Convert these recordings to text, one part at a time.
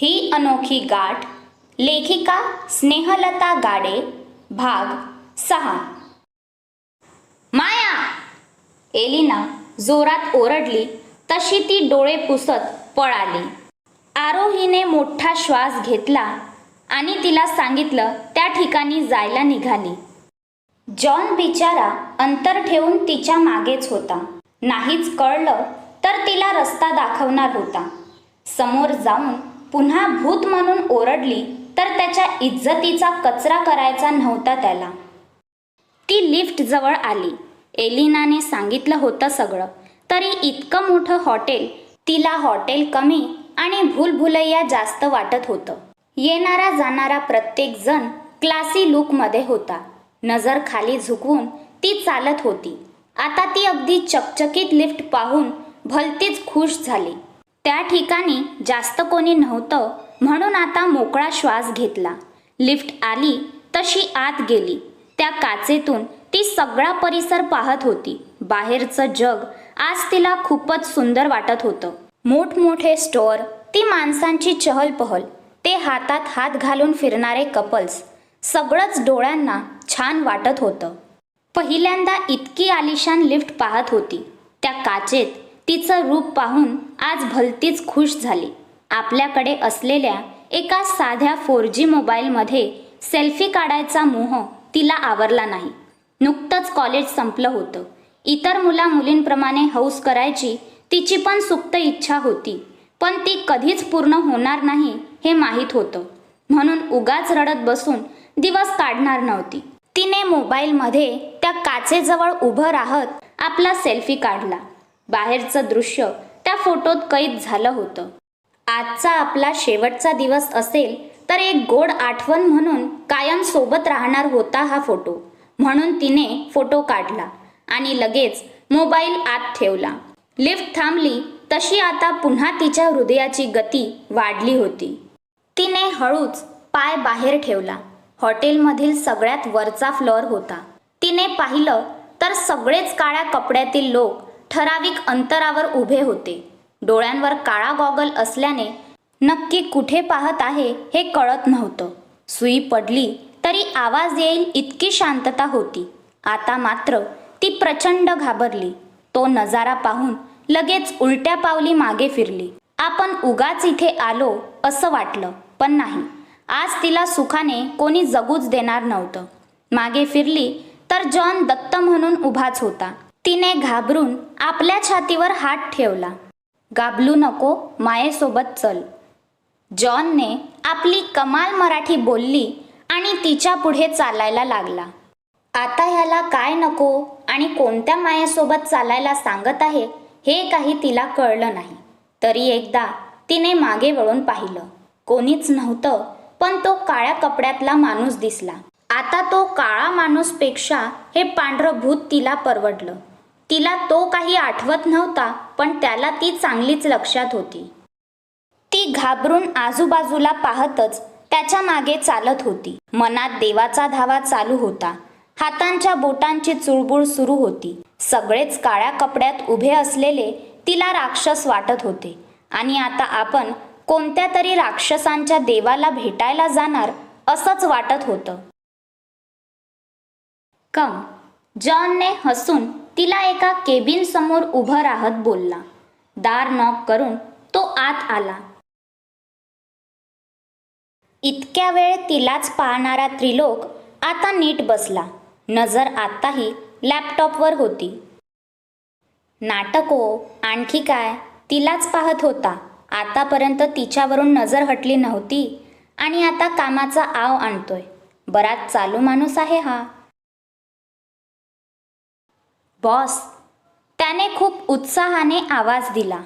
ही अनोखी गाठ लेखिका स्नेहलता गाडे भाग सहा. माया! एलिना जोरात ओरडली तशी ती डोळे पुसत पळाली. आरोहीने मोठा श्वास घेतला आणि तिला सांगितलं त्या ठिकाणी जायला निघाली. जॉन बिचारा अंतर ठेवून तिच्या मागेच होता. नाहीच कळलं तर तिला रस्ता दाखवणार होता. समोर जाऊन पुन्हा भूत म्हणून ओरडली तर त्याच्या इज्जतीचा कचरा करायचा नव्हता त्याला. ती लिफ्ट जवळ आली. एलिनाने सांगितलं होतं सगळं. तरी इतकं मोठं हॉटेल तिला हॉटेल कमी आणि भूलभुलैया जास्त वाटत होतं. येणारा जाणारा प्रत्येक जण क्लासी लुकमध्ये होता. नजर खाली झुकवून ती चालत होती. आता ती अगदी चकचकीत लिफ्ट पाहून भलतीच खुश झाली. त्या ठिकाणी जास्त कोणी नव्हतं म्हणून आता मोकळा श्वास घेतला. लिफ्ट आली तशी आत गेली. त्या काचेतून ती सगळा परिसर पाहत होती. बाहेरचं जग आज तिला खूपच सुंदर वाटत होतं. मोठमोठे स्टोअर ती माणसांची चहलपहल ते हातात हात घालून फिरणारे कपल्स सगळंच डोळ्यांना छान वाटत होतं. पहिल्यांदा इतकी आलिशान लिफ्ट पाहत होती. त्या काचेत तिचं रूप पाहून आज भलतीच खुश झाली. आपल्याकडे असलेल्या एका साध्या फोर जी मोबाईलमध्ये सेल्फी काढायचा मोह तिला आवरला नाही. नुकतंच कॉलेज संपलं होतं. इतर मुला मुलींप्रमाणे हौस करायची तिची पण सुप्त इच्छा होती. पण ती कधीच पूर्ण होणार नाही हे माहीत होतं. म्हणून उगाच रडत बसून दिवस काढणार नव्हती. तिने मोबाईलमध्ये त्या काचेजवळ उभं राहत आपला सेल्फी काढला. बाहेरचं दृश्य त्या फोटोत कैद झालं होतं. आजचा आपला शेवटचा दिवस असेल तर एक गोड आठवण म्हणून कायम सोबत राहणार होता हा फोटो. म्हणून तिने फोटो काढला आणि लगेच मोबाईल आत ठेवला. लिफ्ट थांबली तशी आता पुन्हा तिच्या हृदयाची गती वाढली होती. तिने हळूच पाय बाहेर ठेवला. हॉटेलमधील सगळ्यात वरचा फ्लोअर होता. तिने पाहिलं तर सगळेच काळ्या कपड्यातील लोक ठराविक अंतरावर उभे होते. डोळ्यांवर काळा गॉगल असल्याने नक्की कुठे पाहत आहे हे कळत नव्हतं. सुई पडली तरी आवाज येईल इतकी शांतता होती. आता मात्र ती प्रचंड घाबरली. तो नजारा पाहून लगेच उलट्या पावली मागे फिरली. आपण उगाच इथे आलो असं वाटलं पण नाही. आज तिला सुखाने कोणी जगूच देणार नव्हतं. मागे फिरली तर जॉन दत्त म्हणून उभाच होता. तिने घाबरून आपल्या छातीवर हात ठेवला. गाबलू नको मायेसोबत चल. जॉनने आपली कमाल मराठी बोलली आणि तिच्या पुढे चालायला लागला. आता ह्याला काय नको आणि कोणत्या मायेसोबत चालायला सांगत आहे हे काही तिला कळलं नाही. तरी एकदा तिने मागे वळून पाहिलं. कोणीच नव्हतं पण तो काळ्या कपड्यातला माणूस दिसला. आता तो काळा माणूसपेक्षा हे पांढरं भूत तिला परवडलं. तिला तो काही आठवत नव्हता पण त्याला ती चांगलीच लक्षात होती. ती घाबरून आजूबाजूला पाहतच त्याच्यामागे चालत होती. मनात देवाचा धावा चालू होता. हातांच्या बोटांची चुळबुळ सुरू होती. सगळेच काळ्या कपड्यात उभे असलेले तिला राक्षस वाटत होते. आणि आता आपण कोणत्या तरी राक्षसांच्या देवाला भेटायला जाणार असंच वाटत होतं. कम. जॉनने हसून तिला एका केबिन समोर उभं राहत बोलला. दार नॉक करून तो आत आला. इतक्या वेळ तिलाच पाहणारा त्रिलोक आता नीट बसला. नजर आताही लॅपटॉपवर होती. नाटको आणखी काय? तिलाच पाहत होता. आतापर्यंत तिच्यावरून नजर हटली नव्हती आणि आता कामाचा आव आणतोय. बराच चालू माणूस आहे हा. बॉस त्याने खूप उत्साहाने आवाज दिला.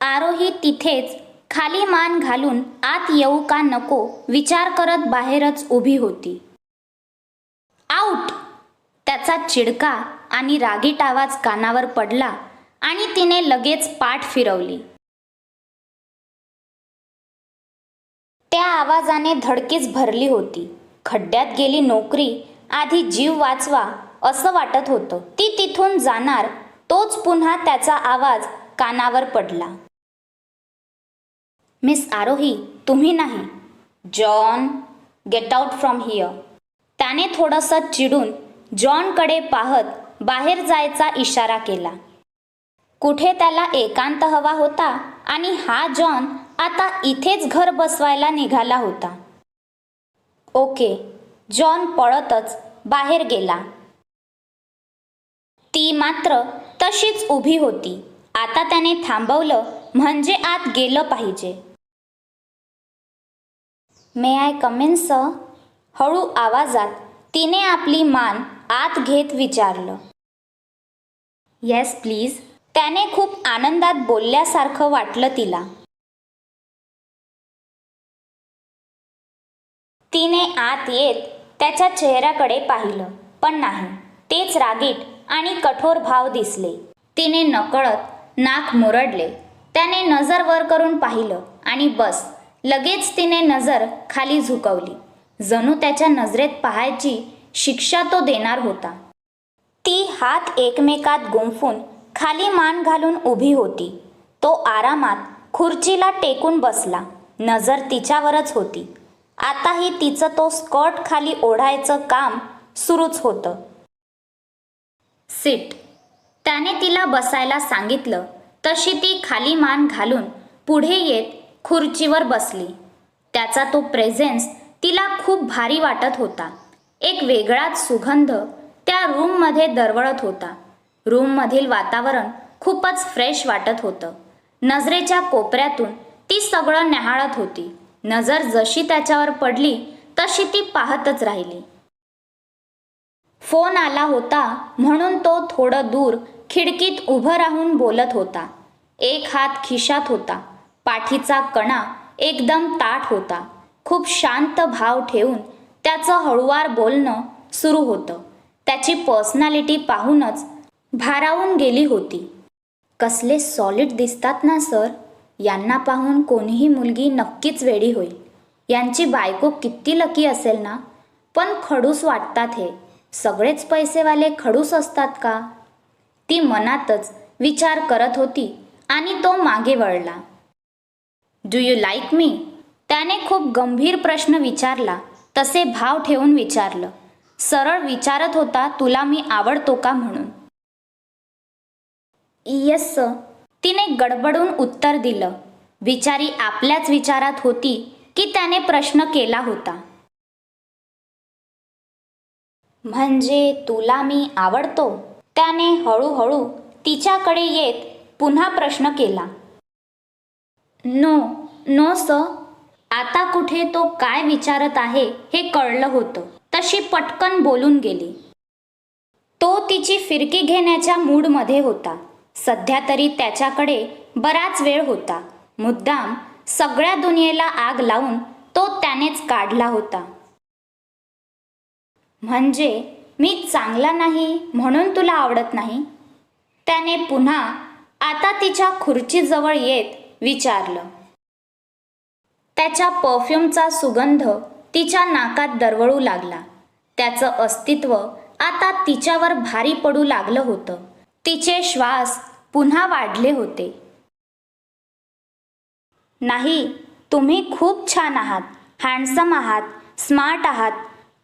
आरोही तिथेच खाली मान घालून आत येऊ का नको विचार करत बाहेरच उभी होती. आऊट! त्याचा चिडका आणि रागीट आवाज कानावर पडला आणि तिने लगेच पाठ फिरवली. त्या आवाजाने धडकीच भरली होती. खड्ड्यात गेली नोकरी आधी जीव वाचवा असं वाटत होतं. ती तिथून जाणार तोच पुन्हा त्याचा आवाज कानावर पडला. मिस आरोही तुम्ही नाही. John get out from here. त्याने थोडंसं चिडून जॉनकडे पाहत बाहेर जायचा इशारा केला. कुठे त्याला एकांत हवा होता आणि हा जॉन आता इथेच घर बसवायला निघाला होता. ओके. जॉन पळतच बाहेर गेला. ती मात्र तशीच उभी होती. आता त्याने थांबवलं म्हणजे आत गेलं पाहिजे. मे आय कमेन स हळू आवाजात तिने आपली मान आत घेत विचारलं. येस प्लीज त्याने खूप आनंदात बोलल्यासारखं वाटलं तिला. तिने आत येत त्याच्या चेहऱ्याकडे पाहिलं पण नाही. तेच रागीट आणि कठोर भाव दिसले. तिने नकळत नाक मुरडले. त्याने नजर वर करून पाहिलं आणि बस लगेच तिने नजर खाली झुकवली. जणू त्याच्या नजरेत पाहायची शिक्षा तो देणार होता. ती हात एकमेकात गुंफून खाली मान घालून उभी होती. तो आरामात खुर्चीला टेकून बसला. नजर तिच्यावरच होती. आताही तिचं तो स्कर्ट खाली ओढायचं काम सुरूच होतं. सीट. त्याने तिला बसायला सांगितलं. तशी ती खाली मान घालून पुढे येत खुर्चीवर बसली. त्याचा तो प्रेझेन्स तिला खूप भारी वाटत होता. एक वेगळाच सुगंध त्या रूममध्ये दरवळत होता. रूममधील वातावरण खूपच फ्रेश वाटत होतं. नजरेच्या कोपऱ्यातून ती सगळं न्याहाळत होती. नजर जशी त्याच्यावर पडली तशी ती पाहतच राहिली. फोन आला होता म्हणून तो थोडं दूर खिडकीत उभं राहून बोलत होता. एक हात खिशात होता. पाठीचा कणा एकदम ताठ होता. खूप शांत भाव ठेवून त्याचं हळुवार बोलणं सुरू होतं. त्याची पर्सनॅलिटी पाहूनच भारावून गेली होती. कसले सॉलिड दिसतात ना सर? यांना पाहून कोणीही मुलगी नक्कीच वेडी होईल. यांची बायको किती लकी असेल ना? पण खडूस वाटतात हे. सगळेच पैसेवाले खडूस असतात का? ती मनातच विचार करत होती आणि तो मागे वळला. डू यू लाईक मी त्याने खूप गंभीर प्रश्न विचारला. तसे भाव ठेवून विचारलं. सरळ विचारत होता तुला मी आवडतो का म्हणून? येस तिने गडबडून उत्तर दिलं. बिचारी आपल्याच विचारात होती की त्याने प्रश्न केला होता. म्हणजे तुला मी आवडतो? त्याने हळूहळू तिच्याकडे येत पुन्हा प्रश्न केला. नो नो स आता कुठे तो काय विचारत आहे हे कळलं होतं. तशी पटकन बोलून गेली. तो तिची फिरकी घेण्याच्या मूडमध्ये होता. सध्या तरी त्याच्याकडे बराच वेळ होता. मुद्दाम सगळ्या दुनियेला आग लावून तो त्यानेच काढला होता. म्हणजे मी चांगला नाही म्हणून तुला आवडत नाही? त्याने पुन्हा आता तिच्या खुर्चीजवळ येत विचारलं. त्याच्या परफ्यूमचा सुगंध तिच्या नाकात दरवळू लागला. त्याचं अस्तित्व आता तिच्यावर भारी पडू लागलं होतं. तिचे श्वास पुन्हा वाढले होते. नाही तुम्ही खूप छान आहात. हँडसम आहात स्मार्ट आहात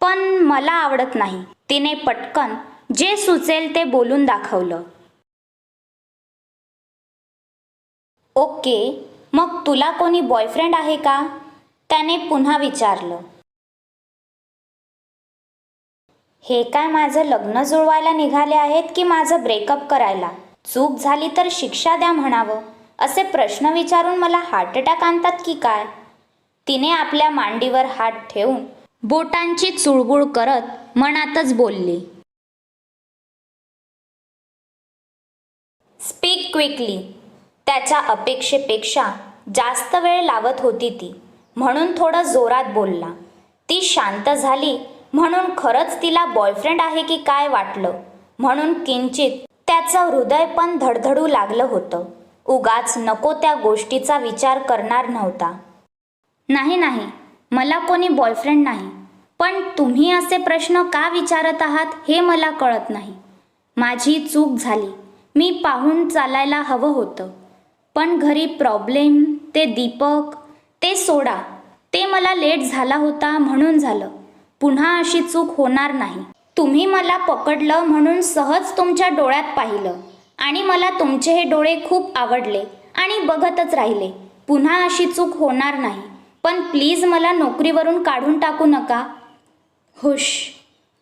पण मला आवडत नाही. तिने पटकन जे सुचेल ते बोलून दाखवलं. ओके मग तुला कोणी बॉयफ्रेंड आहे का? त्याने पुन्हा विचारलं. हे काय माझं लग्न जुळवायला निघाले आहेत की माझं ब्रेकअप करायला? चूक झाली तर शिक्षा द्या म्हणावं. असे प्रश्न विचारून मला हार्ट अटॅक आणतात की काय? तिने आपल्या मांडीवर हात ठेवून बोटांची चुळबुळ करत मनातच बोलली. स्पीक क्विकली त्याच्या अपेक्षेपेक्षा जास्त वेळ लावत होती ती. म्हणून थोडं जोरात बोलला. ती शांत झाली. म्हणून खरंच तिला बॉयफ्रेंड आहे की काय वाटलं? म्हणून किंचित त्याचं हृदय पण धडधडू लागलं होतं. उगाच नको त्या गोष्टीचा विचार करणार नव्हता. नाही नाही. मला कोणी बॉयफ्रेंड नाही. पण तुम्ही असे प्रश्न का विचारत आहात हे मला कळत नाही. माझी चूक झाली. मी पाहून चालायला हवं होतं. पण घरी प्रॉब्लेम ते दीपक ते सोडा ते मला लेट झाला होता म्हणून झालं. पुन्हा अशी चूक होणार नाही. तुम्ही मला पकडलं म्हणून सहज तुमच्या डोळ्यात पाहिलं. आणि मला तुमचे हे डोळे खूप आवडले आणि बघतच राहिले. पुन्हा अशी चूक होणार नाही. पण प्लीज मला नोकरीवरून काढून टाकू नका. हुश.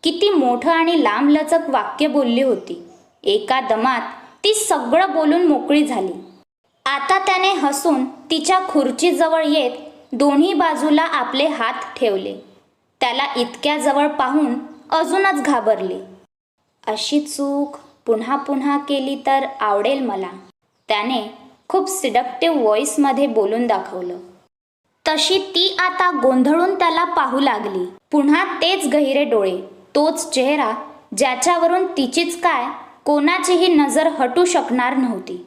किती मोठं आणि लांबलचक वाक्य बोलली होती. एका दमात ती सगळं बोलून मोकळी झाली. आता त्याने हसून तिच्या खुर्चीजवळ येत दोन्ही बाजूला आपले हात ठेवले. त्याला इतक्या जवळ पाहून अजूनच घाबरले. अशी चूक पुन्हा पुन्हा केली तर आवडेल मला. त्याने खूप सिडक्टिव्ह व्हॉइसमध्ये बोलून दाखवलं. तशी ती आता गोंधळून त्याला पाहू लागली. पुन्हा तेच गहिरे डोळे तोच चेहरा ज्याच्यावरून तिचीच काय कोणाचीही नजर हटू शकणार नव्हती.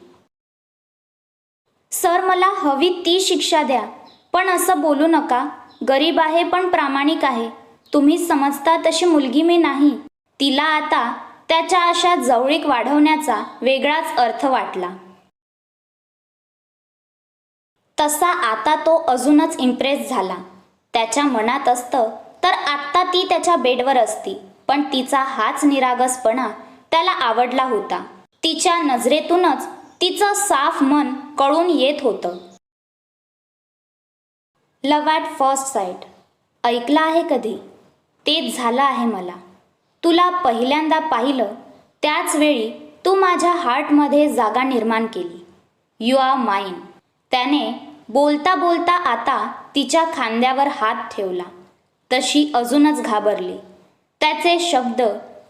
सर मला हवी ती शिक्षा द्या पण असं बोलू नका. गरीब आहे पण प्रामाणिक आहे. तुम्ही समजता तशी मुलगी मी नाही. तिला आता त्याच्या अशा जवळीक वाढवण्याचा वेगळाच अर्थ वाटला. तसा आता तो अजूनच इम्प्रेस झाला. त्याच्या मनात असतं तर आत्ता ती त्याच्या बेडवर असती पण तिचा हाच निरागसपणा त्याला आवडला होता. तिच्या नजरेतूनच तिचं साफ मन कळून येत होतं. लव ॲट फर्स्ट साईट ऐकलं आहे कधी? तेच झालं आहे मला. तुला पहिल्यांदा पाहिलं त्याच वेळी तू माझ्या हार्टमध्ये जागा निर्माण केली. यू आर माईन त्याने बोलता बोलता आता तिच्या खांद्यावर हात ठेवला. तशी अजूनच घाबरली. त्याचे शब्द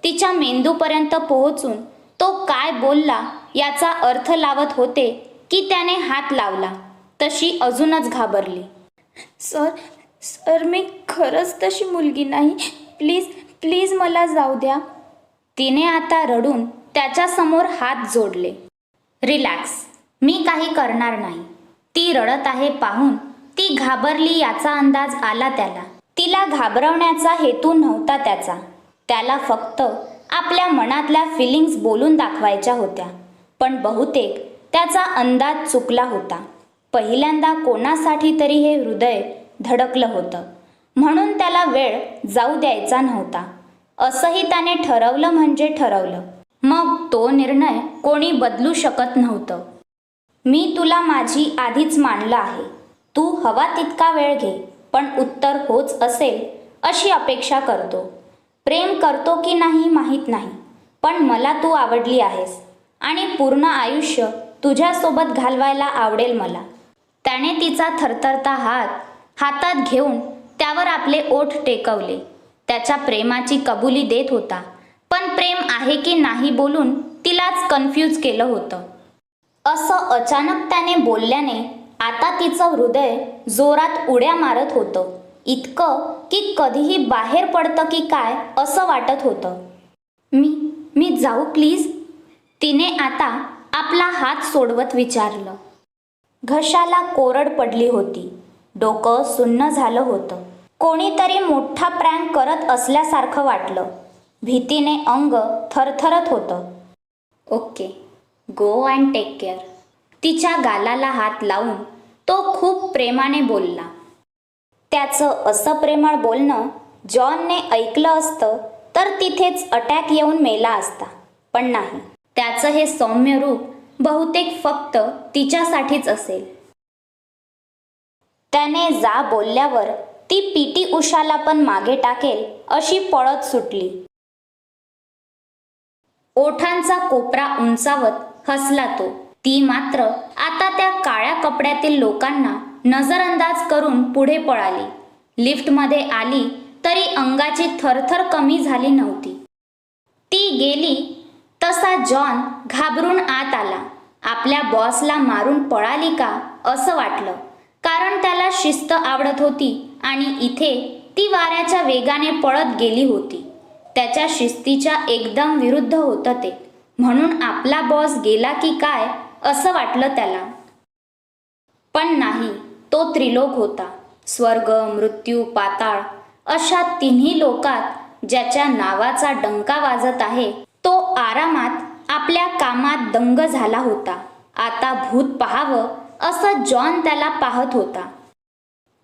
तिच्या मेंदूपर्यंत पोहोचून तो काय बोलला याचा अर्थ लावत होते की त्याने हात लावला. तशी अजूनच घाबरली. सर सर मी खरंच तशी मुलगी नाही. प्लीज प्लीज मला जाऊ द्या. तिने आता रडून त्याच्यासमोर हात जोडले. रिलॅक्स. मी काही करणार नाही. ती रडत आहे पाहून. ती घाबरली याचा अंदाज आला त्याला. तिला घाबरवण्याचा हेतू नव्हता त्याचा. त्याला फक्त आपल्या मनातल्या फिलिंग्स बोलून दाखवायच्या होत्या. पण बहुतेक त्याचा अंदाज चुकला होता. पहिल्यांदा कोणासाठी तरी हे हृदय धडकलं होतं. म्हणून त्याला वेळ जाऊ द्यायचा नव्हता. असंही त्याने ठरवलं म्हणजे ठरवलं. मग तो निर्णय कोणी बदलू शकत नव्हतं. मी तुला माझी आधीच मानलं आहे. तू हवा तितका वेळ घे पण उत्तर होच असेल अशी अपेक्षा करतो. प्रेम करतो की नाही माहीत नाही पण मला तू आवडली आहेस. आणि पूर्ण आयुष्य तुझ्यासोबत घालवायला आवडेल मला. त्याने तिचा थरथरता हात हातात घेऊन त्यावर आपले ओठ टेकवले. त्याच्या प्रेमाची कबुली देत होता. पण प्रेम आहे की नाही बोलून तिलाच कन्फ्यूज केलं होतं. असं अचानक त्याने बोलल्याने आता तिचं हृदय जोरात उड्या मारत होतं. इतकं की कधीही बाहेर पडतं की काय असं वाटत होतं. मी मी जाऊ प्लीज? तिने आता आपला हात सोडवत विचारलं. घशाला कोरड पडली होती. डोकं सुन्न झालं होतं. कोणीतरी मोठा प्रँक करत असल्यासारखं वाटलं. भीतीने अंग थरथरत होतं. Okay. Go and take care. तिच्या गालाला हात लावून तो खूप प्रेमाने बोलला. त्याचं असं प्रेमळ बोलणं जॉनने ऐकलं असतं तर तिथेच अटॅक येऊन मेला असता पण नाही. त्याचं हे सौम्य रूप बहुतेक फक्त तिच्यासाठीच असेल. त्याने जा बोलल्यावर ती पीटी उषाला पण मागे टाकेल अशी पळत सुटली. ओठांचा कोपरा उंचावत हसला तो. ती मात्र आता त्या काळ्या कपड्यातील लोकांना नजरअंदाज करून पुढे पळाली. लिफ्टमध्ये आली तरी अंगाची थरथर कमी झाली नव्हती. ती गेली तसा जॉन घाबरून आत आला. आपल्या बॉसला मारून पळाली का असं वाटलं. कारण त्याला शिस्त आवडत होती आणि इथे ती वाऱ्याच्या वेगाने पळत गेली होती. त्याच्या शिस्तीच्या एकदम विरुद्ध होतं ते. म्हणून आपला बॉस गेला की काय असं वाटलं त्याला. पण नाही तो त्रिलोक होता. स्वर्ग मृत्यू पाताळ अशा तिन्ही लोकात ज्याच्या नावाचा डंका वाजत आहे तो आरामात आपल्या कामात दंग झाला होता. आता भूत पाहावं असं जॉन त्याला पाहत होता.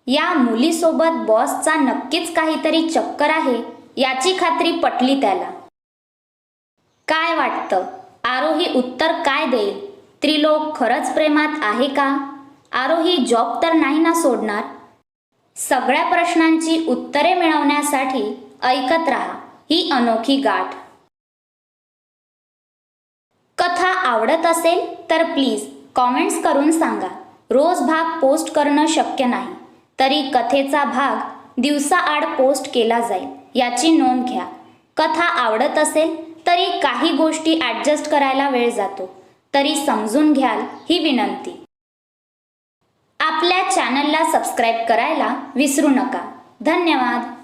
या मुलीसोबत बॉसचा नक्कीच काहीतरी चक्कर आहे याची खात्री पटली त्याला. काय वाटतं? आरोही उत्तर काय देईल? त्रिलोक खरंच प्रेमात आहे का? आरोही जॉब तर नाही ना सोडणार? सगळ्या प्रश्नांची उत्तरे मिळवण्यासाठी ऐकत राहा ही अनोखी गाठ. कथा आवडत असेल तर प्लीज कॉमेंट्स करून सांगा. रोज भाग पोस्ट करणं शक्य नाही. तरी कथेचा भाग दिवसाआड पोस्ट केला जाईल याची नोंद घ्या. कथा आवडत असेल तरी काही गोष्टी ॲडजस्ट करायला वेळ जातो. तरी समजून घ्याल ही विनंती. आपल्या चॅनलला सबस्क्राईब करायला विसरू नका. धन्यवाद.